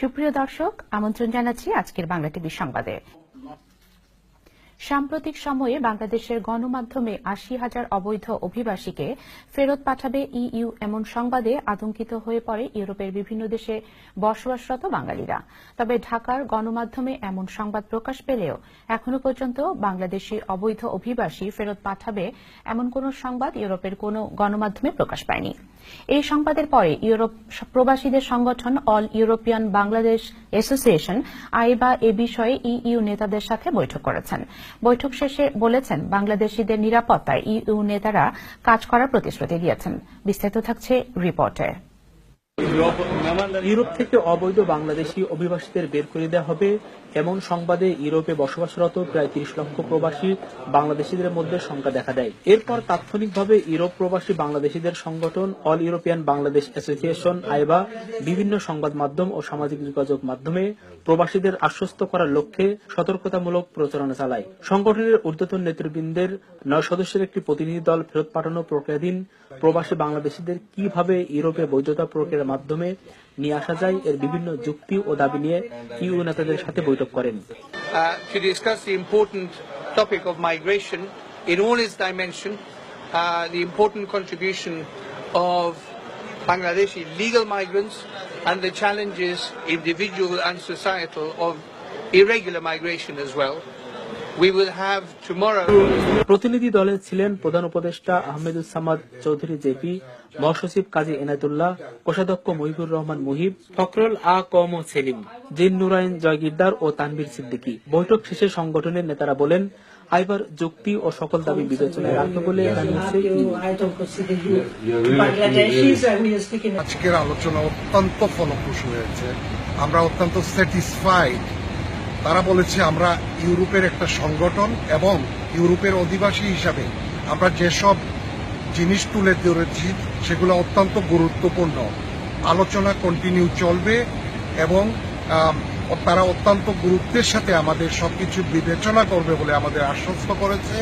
সুপ্রিয় দর্শক আমন্ত্রণ জানাচ্ছি আজকের বাংলা টিভি সংবাদে। সাম্প্রতিক সময়ে বাংলাদেশের গণমাধ্যমে আশি হাজার অবৈধ অভিবাসীকে ফেরত পাঠাবে ইইউ এমন সংবাদে আতঙ্কিত হয়ে পড়ে ইউরোপের বিভিন্ন দেশে বসবাসরত বাঙালিরা। তবে ঢাকার গণমাধ্যমে এমন সংবাদ প্রকাশ পেলেও এখনও পর্যন্ত বাংলাদেশি অবৈধ অভিবাসী ফেরত পাঠাবে এমন কোন সংবাদ ইউরোপের কোন গণমাধ্যমে প্রকাশ পায়নি। এই সংবাদের পরে ইউরোপ প্রবাসীদের সংগঠন অল ইউরোপিয়ান বাংলাদেশ অ্যাসোসিয়েশন আইবা এ বিষয়ে ইইউ নেতাদের সাথে বৈঠক করেছেন। বৈঠক শেষে বলেছেন বাংলাদেশিদের নিরাপত্তায় ইউ নেতারা কাজ করার প্রতিশ্রুতি দিয়েছেন। বিস্তারিত থাকছে রিপোর্টে। ইউরোপ থেকে অবৈধ বাংলাদেশি অভিবাসীদের বের করে দেওয়া হবে। এমন সংবাদে ইউরোপে বসবাসরত প্রায় তিরিশ লক্ষ প্রবাসী বাংলাদেশিদের মধ্যে সংখ্যা দেখা দেয়। এরপর তাৎক্ষণিকভাবে ইউরোপ প্রবাসী বাংলাদেশিদের সংগঠন অল ইউরোপিয়ান বাংলাদেশ অ্যাসোসিয়েশন, আইবা, বিভিন্ন সংবাদ মাধ্যম ও সামাজিক যোগাযোগ মাধ্যমে প্রবাসীদের আশ্বস্ত করার লক্ষ্যে সতর্কতামূলক প্রচারণা চালায়। সংগঠনের ঊর্ধ্বতন নেতৃবৃন্দের নয় সদস্যের একটি প্রতিনিধি দল ফেরত পাঠানো প্রক্রিয়াধীন প্রবাসী বাংলাদেশিদের কীভাবে ইউরোপে বৈধতা প্রক্রিয়ার মাধ্যমে নিয়ে আসা যায় এর বিভিন্ন যুক্তি ও দাবি নিয়ে ইউ নেতাদের সাথে বৈঠক করেন uh, topic of migration in all its dimension, uh, the important contribution of Bangladeshi legal migrants and the challenges, individual and societal, of irregular migration as well. We will have tomorrow. প্রতিনিধি দলে ছিলেন প্রধান উপদেষ্টা আহমেদুজ্জামান Chowdhury JP মহাসচিব কাজী এনায়তুল্লাহ কোষাধ্যক্ষ মহিবুর রহমান মুহিব ফখরুল আ কম ও সেলিম জিন নুরাইন জয়গিরদার ও তানভীর সিদ্দিকী। বৈঠক শেষে সংগঠনের নেতারা বলেন আইবার যুক্তি ও সকল দাবি বিবেচনায় রাখবে বলে আজকের আলোচনা অত্যন্ত ফলপ্রসূ হয়েছে। আমরা অত্যন্ত স্যাটিসফাইড তারা বলেছে, আমরা ইউরোপের একটা সংগঠন এবং ইউরোপের অধিবাসী হিসাবে আমরা যেসব জিনিস তুলে ধরেছি, সেগুলো অত্যন্ত গুরুত্বপূর্ণ। আলোচনা কন্টিনিউ চলবে এবং তারা অত্যন্ত গুরুত্বের সাথে আমাদের সবকিছু বিবেচনা করবে বলে আমাদের আশ্বস্ত করেছে।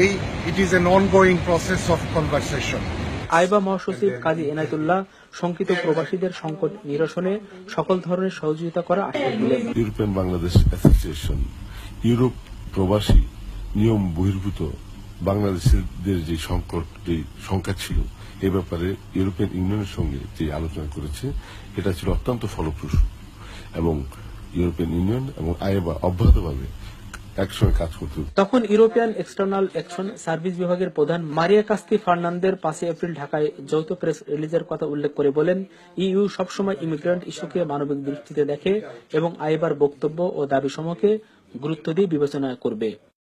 এই it is an ongoing process of conversation আইবা মহাসচিব কাজী এনায়তুল্লাহ শঙ্কিত প্রবাসীদের সংকট নিরসনে সকল ধরনের সহযোগিতা করা আশ্বাস দিলেন। ইউরোপিয়ান বাংলাদেশ অ্যাসোসিয়েশন ইউরোপ প্রবাসী নিয়ম বহির্ভূত বাংলাদেশিদের যে সংকট যে সংখ্যা ছিল এ ব্যাপারে ইউরোপিয়ান ইউনিয়নের সঙ্গে যে আলোচনা করেছে এটা ছিল অত্যন্ত ফলপ্রসূ এবং ইউরোপিয়ান ইউনিয়ন এবং আইএবা অব্যাহতভাবে একসঙ্গে কাজ তখন ইউরোপিয়ান এক্সটার্নাল অ্যাকশন সার্ভিস বিভাগের প্রধান মারিয়া কাস্তি ফার্নান্দের পাঁচই এপ্রিল ঢাকায় যৌথ প্রেস রিলিজের কথা উল্লেখ করে বলেন, ইইউ সবসময় ইমিগ্রেন্ট ইস্যুকে মানবিক দৃষ্টিতে দেখে এবং আইবার বক্তব্য ও দাবি সমূহকে গুরুত্ব দিয়ে বিবেচনা করবে।